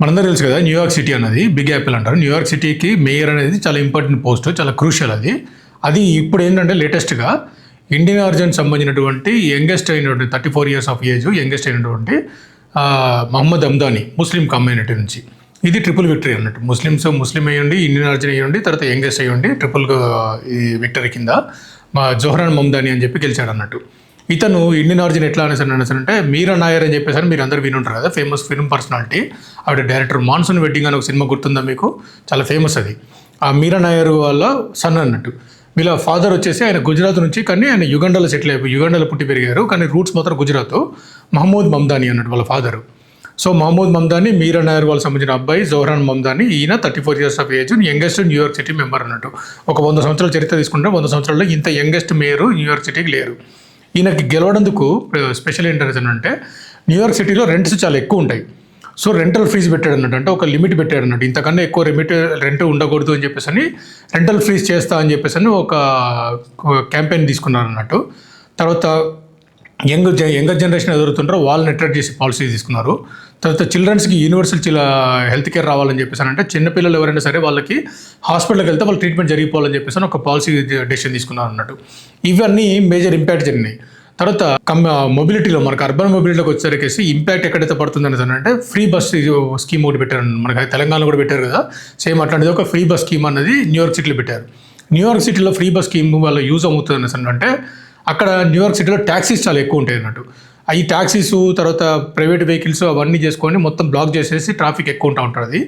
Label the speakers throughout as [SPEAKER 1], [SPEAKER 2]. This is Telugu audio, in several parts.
[SPEAKER 1] మనందరూ తెలుసు కదా న్యూయార్క్ సిటీ అన్నది బిగ్ యాపిల్ అంటారు. న్యూయార్క్ సిటీకి మేయర్ అనేది చాలా ఇంపార్టెంట్ పోస్ట్ చాలా క్రూషియల్ అది. అది ఇప్పుడు ఏంటంటే లేటెస్ట్గా ఇండియన్ ఆర్జన్ సంబంధించినటువంటి యంగెస్ట్ అయినటువంటి thirty four years of age youngest అయినటువంటి మహమ్మద్ అమ్దాని ముస్లిం కమ్యూనిటీ నుంచి. ఇది ట్రిపుల్ విక్టరీ అన్నట్టు. ముస్లిమ్స్ ముస్లిం అయ్యండి ఇండియన్ ఆర్జన్ అయ్యండి తర్వాత యంగెస్ట్ అయ్యండి ట్రిపుల్ ఈ విక్టరీ కింద మా జోహరాన్ మమ్దాని అని చెప్పి గెలిచాడు అన్నట్టు ఇతను ఇండియన్ ఆరిజిన్ ఎట్లా అనేసి అంటే మీరా నాయర్ అని చెప్పేసి మీరు అందరు వినుంటారు కదా ఫేమస్ ఫిల్మ్ పర్సనాలిటీ ఆవిడ డైరెక్టర్ మాన్సూన్ వెడ్డింగ్ అని ఒక సినిమా గుర్తుందా మీకు? చాలా ఫేమస్ అది. ఆ మీరా నాయర్ వాళ్ళ సన్ అన్నట్టు. వీళ్ళ ఫాదర్ వచ్చేసి ఆయన గుజరాత్ నుంచి కానీ ఆయన యుగండలో సెటిల్ అయిపోయి యుగండలో పుట్టి పెరిగారు కానీ రూట్స్ మాత్రం గుజరాత్. మహమ్మద్ మమ్దాని అన్నట్టు వాళ్ళ ఫాదరు సో మహమూద్ మమ్దాని మీరా నాయర్ వాళ్ళకి సంబంధించిన అబ్బాయి జోహరాన్ మమ్దాని ఈయన thirty four years of age youngest New York city member అన్నట్టు. ఒక వంద సంవత్సరాల చరిత్ర తీసుకుంటే వంద సంవత్సరాల్లో ఇంత యంగెస్ట్ మేయర్ న్యూయార్క్ సిటీకి లేరు. ఈయనకి గెలవడందుకు స్పెషల్ ఏంటంటే అంటే న్యూయార్క్ సిటీలో రెంట్స్ చాలా ఎక్కువ ఉంటాయి. సో రెంటల్ ఫీజు పెట్టాడు అన్నట్టు అంటే ఒక లిమిట్ పెట్టాడు అన్నట్టు ఇంతకన్నా ఎక్కువ లిమిట్ రెంట్ ఉండకూడదు అని చెప్పేసి అని రెంటల్ ఫీజు చేస్తా అని చెప్పేసి అని ఒక క్యాంపెయిన్ తీసుకున్నారు అన్నట్టు తర్వాత యంగ్ జ- యంగర్ జనరేషన్ ఎదురుతుంటారో వాళ్ళని అట్రాక్ట్ చేసి పాలసీ తీసుకున్నారు. తర్వాత చిల్డ్రన్స్కి యూనివర్సల్ చిల హెల్త్ కేర్ రావాలని చెప్పేసి అంటే చిన్నపిల్లలు ఎవరైనా సరే వాళ్ళకి హాస్పిటల్కి వెళ్తే వాళ్ళ ట్రీట్మెంట్ జరిగిపోవాలని చెప్పేసి ఒక పాలసీ డెసిషన్ తీసుకున్నారు అన్నట్టు. ఇవన్నీ మేజర్ ఇంపాక్ట్ జరిగినాయి. తర్వాత కమ్ మొబిలిటీలో మనకు అర్బన్ మొబిలిటీలోకి వచ్చేసరికి ఇంపాక్ట్ ఎక్కడైతే పడుతుంది అనేది అంటే ఫ్రీ బస్ స్కీమ్ ఒకటి పెట్టారు. మనకి తెలంగాణలో కూడా పెట్టారు కదా. సేమ్ అట్లాంటిది ఒక ఫ్రీ బస్ స్కీమ్ అన్నది న్యూయార్క్ సిటీలో పెట్టారు. న్యూయార్క్ సిటీలో ఫ్రీ బస్ స్కీమ్ వల్ల యూజ్ అవుతుంది అనేసి అంటే అక్కడ న్యూయార్క్ సిటీలో ట్యాక్సీస్ చాలా ఎక్కువ ఉంటాయి అన్నట్టు. ఈ ట్యాక్సీస్ తర్వాత ప్రైవేట్ వెహికల్స్ అవన్నీ చేసుకొని మొత్తం బ్లాక్ చేసేసి ట్రాఫిక్ ఎక్కువ ఉంటా ఉంటుంది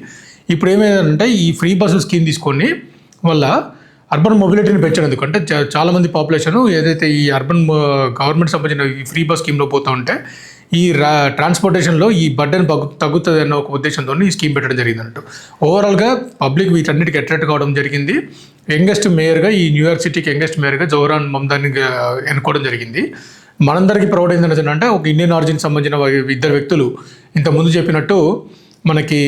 [SPEAKER 1] ఇప్పుడు ఏమైందంటే ఈ ఫ్రీ బస్సు స్కీమ్ తీసుకొని వల్ల అర్బన్ మొబిలిటీని పెంచడం ఎందుకంటే చాలామంది చాలా మంది పాపులేషన్ ఏదైతే ఈ అర్బన్ గవర్నమెంట్ సంబంధించిన ఈ ఫ్రీ బస్ స్కీమ్లో పోతూ ఉంటే ఈ రా ట్రాన్స్పోర్టేషన్లో ఈ బర్డెన్ తగ్గు తగ్గుతుంది అన్న ఒక ఉద్దేశంతో ఈ స్కీమ్ పెట్టడం జరిగింది అన్నట్టు ఓవరాల్గా పబ్లిక్ వీటన్నిటికి అట్రాక్ట్ కావడం జరిగింది. యంగెస్ట్ మేయర్గా ఈ న్యూయార్క్ సిటీకి యంగెస్ట్ మేయర్గా జౌరాన్ మమ్దాన్ని ఎన్నుకోవడం జరిగింది. మనందరికీ ప్రౌడ్ ఏంటంటే అంటే ఒక ఇండియన్ ఆరిజిన్ సంబంధించిన ఇద్దరు వ్యక్తులు ఇంత ముందు చెప్పినట్టు మనకి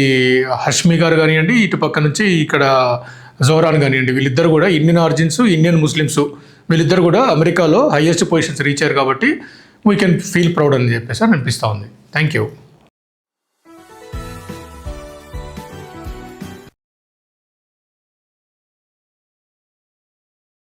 [SPEAKER 1] హష్మి గారు కానివ్వండి ఇటు పక్క నుంచి ఇక్కడ జోరాన్ కానివ్వండి వీళ్ళిద్దరు కూడా ఇండియన్ ఆరిజిన్స్ ఇండియన్ ముస్లిమ్స్ వీళ్ళిద్దరు కూడా అమెరికాలో హైయెస్ట్ పొజిషన్స్ రీచ్ అయ్యారు కాబట్టి వీ కెన్ ఫీల్ ప్రౌడ్ అని చెప్పేసి అని అనిపిస్తూ ఉంది. Thank you